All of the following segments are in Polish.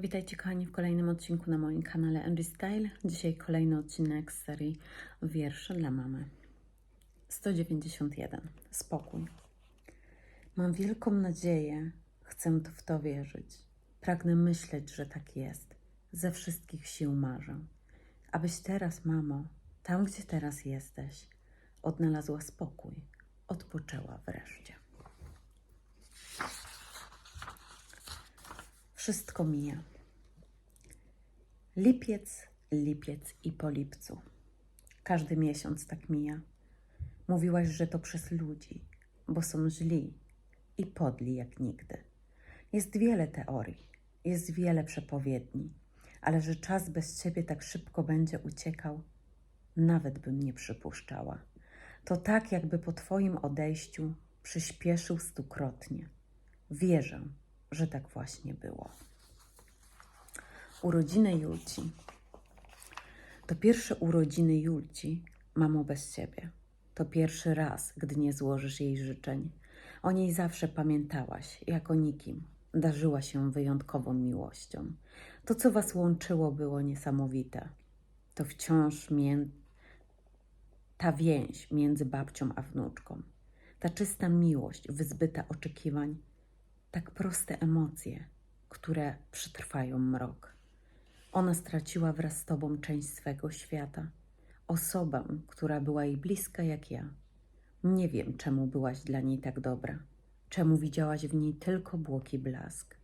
Witajcie kochani w kolejnym odcinku na moim kanale Angie Style. Dzisiaj kolejny odcinek z serii Wiersze dla mamy. 191. Spokój. Mam wielką nadzieję, chcę w to wierzyć. Pragnę myśleć, że tak jest. Ze wszystkich sił marzę. Abyś teraz, mamo, tam gdzie teraz jesteś, odnalazła spokój, odpoczęła wreszcie. Wszystko mija. Lipiec, lipiec i po lipcu. Każdy miesiąc tak mija. Mówiłaś, że to przez ludzi, bo są źli i podli jak nigdy. Jest wiele teorii, jest wiele przepowiedni, ale że czas bez ciebie tak szybko będzie uciekał, nawet bym nie przypuszczała. To tak, jakby po twoim odejściu przyspieszył stukrotnie. Wierzę, że tak właśnie było. Urodziny Julci. To pierwsze urodziny Julci, mamo bez ciebie. To pierwszy raz, gdy nie złożysz jej życzeń. O niej zawsze pamiętałaś, jak o nikim. Darzyła się wyjątkową miłością. To, co was łączyło, było niesamowite. To wciąż mię... ta więź między babcią a wnuczką. Ta czysta miłość, wyzbyta oczekiwań, tak proste emocje, które przetrwają mrok. Ona straciła wraz z tobą część swego świata, osobę, która była jej bliska jak ja. Nie wiem, czemu byłaś dla niej tak dobra, czemu widziałaś w niej tylko błogi blask,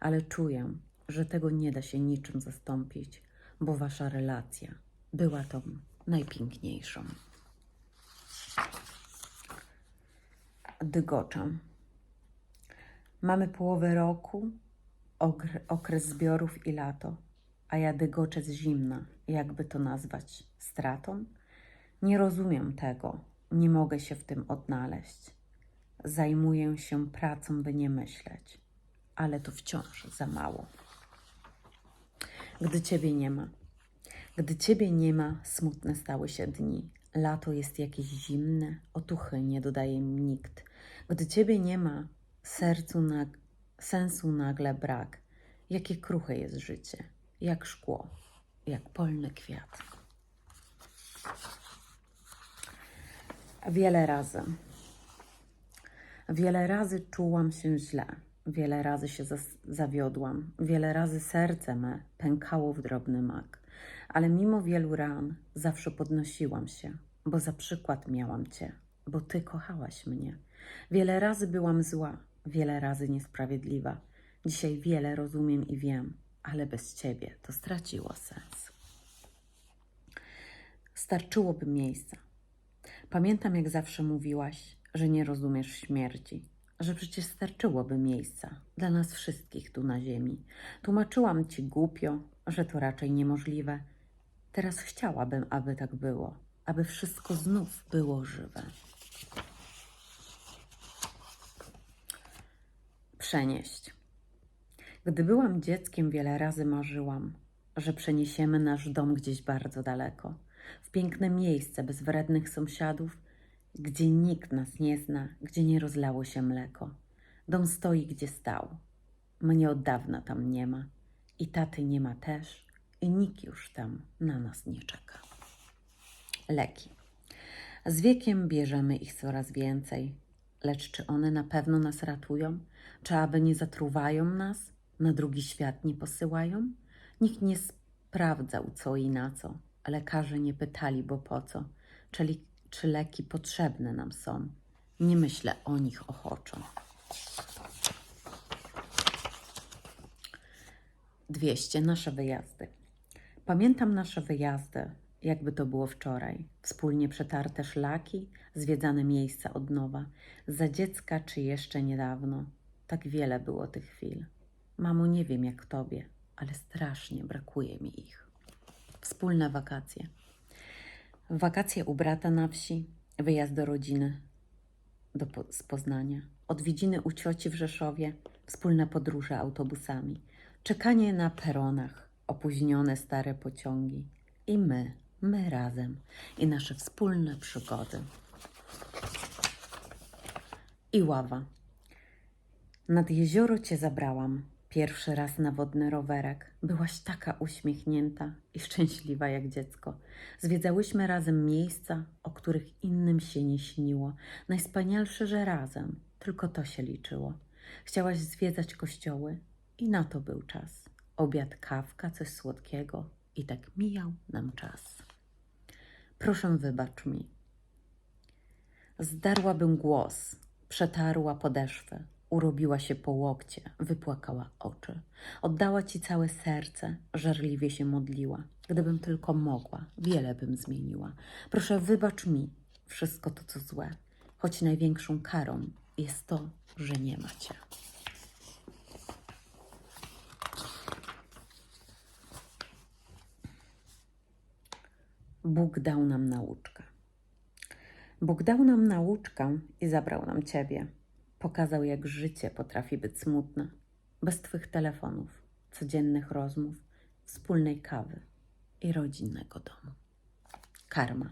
ale czuję, że tego nie da się niczym zastąpić, bo wasza relacja była tą najpiękniejszą. Dygoczam. Mamy połowę roku, okr- okres zbiorów i lato, a ja dygoczę z zimna, jakby to nazwać stratą? Nie rozumiem tego, nie mogę się w tym odnaleźć. Zajmuję się pracą, by nie myśleć, ale to wciąż za mało. Gdy ciebie nie ma, gdy ciebie nie ma, smutne stały się dni. Lato jest jakieś zimne, otuchy nie dodaje mi nikt. Gdy ciebie nie ma, sercu nag sensu nagle brak. Jakie kruche jest życie, jak szkło, jak polny kwiat. Wiele razy, wiele razy czułam się źle, wiele razy się zawiodłam, wiele razy serce me pękało w drobny mak, ale mimo wielu ran zawsze podnosiłam się, bo za przykład miałam Cię, bo Ty kochałaś mnie. Wiele razy byłam zła, wiele razy niesprawiedliwa. Dzisiaj wiele rozumiem i wiem, ale bez Ciebie to straciło sens. Starczyłoby miejsca. Pamiętam, jak zawsze mówiłaś, że nie rozumiesz śmierci, że przecież starczyłoby miejsca dla nas wszystkich tu na ziemi. Tłumaczyłam ci głupio, że to raczej niemożliwe. Teraz chciałabym, aby tak było, aby wszystko znów było żywe. Przenieść. Gdy byłam dzieckiem, wiele razy marzyłam, że przeniesiemy nasz dom gdzieś bardzo daleko, w piękne miejsce bez wrednych sąsiadów, gdzie nikt nas nie zna, gdzie nie rozlało się mleko. Dom stoi, gdzie stał. Mnie od dawna tam nie ma i taty nie ma też i nikt już tam na nas nie czeka. Leki. Z wiekiem bierzemy ich coraz więcej, lecz czy one na pewno nas ratują? Czy aby nie zatruwają nas, na drugi świat nie posyłają? Nikt nie sprawdzał co i na co. Lekarze nie pytali, bo po co? Czyli czy leki potrzebne nam są? Nie myślę o nich ochoczo. 200. Nasze wyjazdy. Pamiętam nasze wyjazdy, jakby to było wczoraj. Wspólnie przetarte szlaki, zwiedzane miejsca od nowa. Za dziecka czy jeszcze niedawno. Tak wiele było tych chwil. Mamo, nie wiem jak tobie, ale strasznie brakuje mi ich. Wspólne wakacje. Wakacje u brata na wsi, wyjazd do rodziny do, z Poznania, odwiedziny u cioci w Rzeszowie, wspólne podróże autobusami, czekanie na peronach, opóźnione stare pociągi i my, my razem i nasze wspólne przygody. I ława. Nad jezioro cię zabrałam, Pierwszy raz na wodny rowerek. Byłaś taka uśmiechnięta i szczęśliwa jak dziecko. Zwiedzałyśmy razem miejsca, o których innym się nie śniło. Najwspanialsze, że razem. Tylko to się liczyło. Chciałaś zwiedzać kościoły i na to był czas. Obiad, kawka, coś słodkiego i tak mijał nam czas. Proszę wybacz mi. Zdarłabym głos, przetarła podeszwę, urobiła się po łokcie, wypłakała oczy. Oddała ci całe serce, żarliwie się modliła. Gdybym tylko mogła, wiele bym zmieniła. Proszę wybacz mi wszystko to, co złe, choć największą karą jest to, że nie macie. Bóg dał nam nauczkę. Bóg dał nam nauczkę i zabrał nam Ciebie. Pokazał, jak życie potrafi być smutne, bez Twych telefonów, codziennych rozmów, wspólnej kawy i rodzinnego domu. Karma.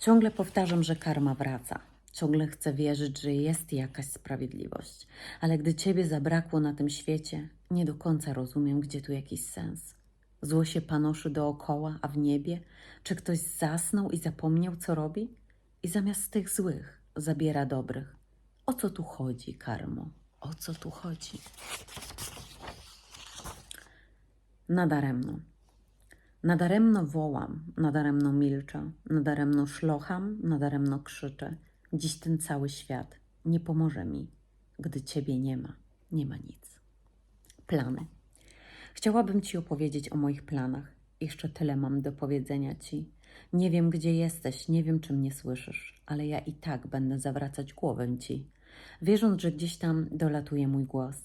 Ciągle powtarzam, że karma wraca. Ciągle chcę wierzyć, że jest jakaś sprawiedliwość, ale gdy Ciebie zabrakło na tym świecie, nie do końca rozumiem, gdzie tu jakiś sens. Zło się panoszy dookoła, a w niebie? Czy ktoś zasnął i zapomniał, co robi? I zamiast tych złych zabiera dobrych. O co tu chodzi, karmo? O co tu chodzi? Nadaremno. Nadaremno wołam, nadaremno milczę, nadaremno szlocham, nadaremno krzyczę. Dziś ten cały świat nie pomoże mi. Gdy Ciebie nie ma, nie ma nic. Plany. Chciałabym Ci opowiedzieć o moich planach. Jeszcze tyle mam do powiedzenia Ci. Nie wiem, gdzie jesteś, nie wiem, czy mnie słyszysz, ale ja i tak będę zawracać głowę Ci, wierząc, że gdzieś tam dolatuje mój głos.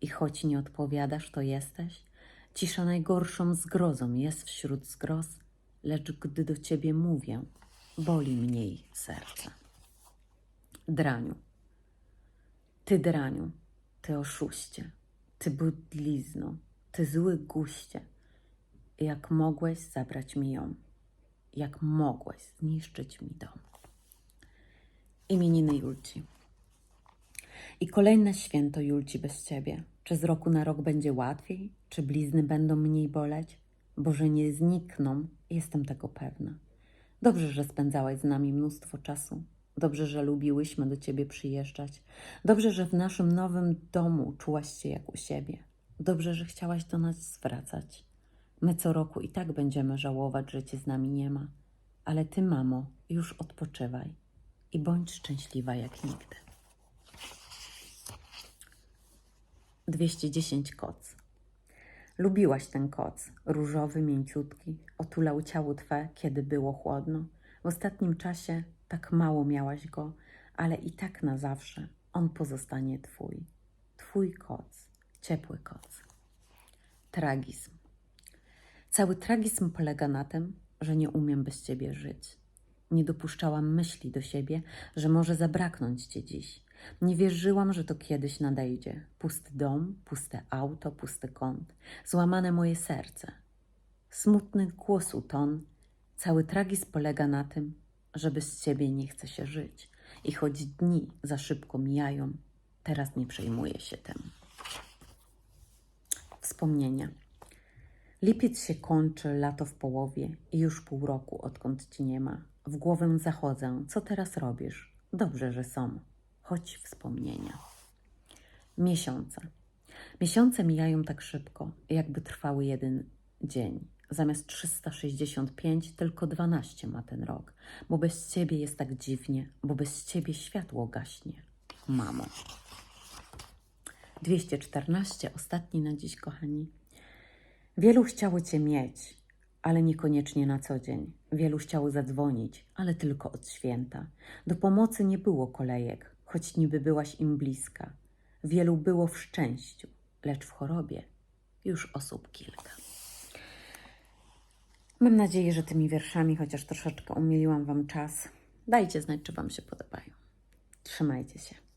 I choć nie odpowiadasz, to jesteś. Cisza najgorszą zgrozą jest wśród zgroz, lecz gdy do Ciebie mówię, boli mniej serce. Draniu. Ty draniu, ty oszuście, ty budlizno, ty zły guście. Jak mogłeś zabrać mi ją? Jak mogłeś zniszczyć mi dom? Imieniny Julci. I kolejne święto Julci bez Ciebie. Czy z roku na rok będzie łatwiej? Czy blizny będą mniej boleć? Bo że nie znikną, jestem tego pewna. Dobrze, że spędzałaś z nami mnóstwo czasu. Dobrze, że lubiłyśmy do Ciebie przyjeżdżać. Dobrze, że w naszym nowym domu czułaś się jak u siebie. Dobrze, że chciałaś do nas zwracać. My co roku i tak będziemy żałować, że Cię z nami nie ma. Ale Ty, mamo, już odpoczywaj i bądź szczęśliwa jak nigdy. 210 koc. Lubiłaś ten koc, różowy, mięciutki, otulał ciało Twe, kiedy było chłodno. W ostatnim czasie tak mało miałaś go, ale i tak na zawsze on pozostanie Twój. Twój koc, ciepły koc. Tragizm. Cały tragizm polega na tym, że nie umiem bez Ciebie żyć. Nie dopuszczałam myśli do siebie, że może zabraknąć Cię dziś. Nie wierzyłam, że to kiedyś nadejdzie. Pusty dom, puste auto, pusty kąt, złamane moje serce. Smutny głosu ton. Cały tragizm polega na tym, że bez Ciebie nie chce się żyć. I choć dni za szybko mijają, teraz nie przejmuję się tym. Wspomnienia. Lipiec się kończy, lato w połowie i już pół roku, odkąd ci nie ma. W głowę zachodzę, co teraz robisz? Dobrze, że są, choć wspomnienia. Miesiące. Miesiące mijają tak szybko, jakby trwały jeden dzień. Zamiast 365 tylko 12 ma ten rok, bo bez ciebie jest tak dziwnie, bo bez ciebie światło gaśnie. Mamo. 214, ostatni na dziś, kochani. Wielu chciało Cię mieć, ale niekoniecznie na co dzień. Wielu chciało zadzwonić, ale tylko od święta. Do pomocy nie było kolejek, choć niby byłaś im bliska. Wielu było w szczęściu, lecz w chorobie już osób kilka. Mam nadzieję, że tymi wierszami chociaż troszeczkę umiliłam Wam czas. Dajcie znać, czy Wam się podobają. Trzymajcie się.